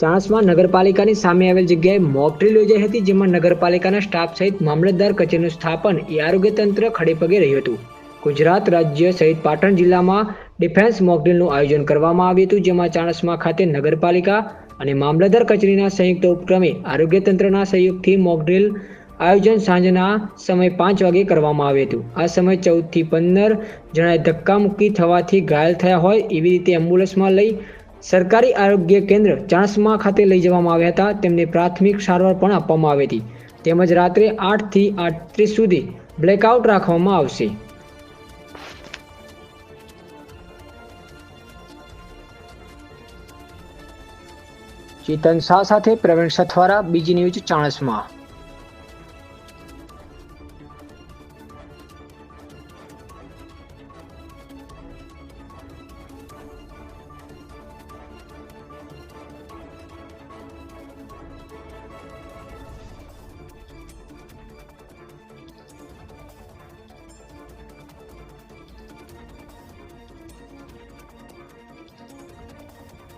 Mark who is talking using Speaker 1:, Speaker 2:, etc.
Speaker 1: ચાણસ્મા નગરપાલિકાની સામે આવેલ જગ્યાએ મોક ડ્રીલ યોજાઈ હતી, જેમાં નગરપાલિકાના સ્ટાફ સહિત મામલતદાર કચેરીનું સ્થાપન એ આરોગ્ય તંત્ર ખડેપગે રહ્યું હતું. ગુજરાત રાજ્ય સહિત પાટણ જિલ્લામાં ડિફેન્સ મોક ડ્રીલનું આયોજન કરવામાં આવ્યું હતું, જેમાં ચાણસમા ખાતે નગરપાલિકા અને મામલતદાર કચેરીના સંયુક્ત ઉપક્રમે આરોગ્ય તંત્રના સહયોગથી મોક ડ્રીલ આયોજન સાંજના સમય પાંચ વાગે કરવામાં આવ્યું હતું. આ સમય ચૌદથી પંદર જણાએ ધક્કામુક્કી થવાથી ઘાયલ થયા હોય એવી રીતે એમ્બ્યુલન્સમાં લઈ સરકારી આરોગ્ય કેન્દ્ર ચાણસમા ખાતે લઈ જવામાં આવ્યા હતા. તેમને પ્રાથમિક સારવાર પણ આપવામાં આવી હતી. તેમજ રાત્રે આઠથી આઠત્રીસ સુધી બ્લેકઆઉટ રાખવામાં આવશે. ચેતન શાહ સાથે પ્રવીણ સથવારા, બીજી ન્યૂઝ ચાણસ્મા.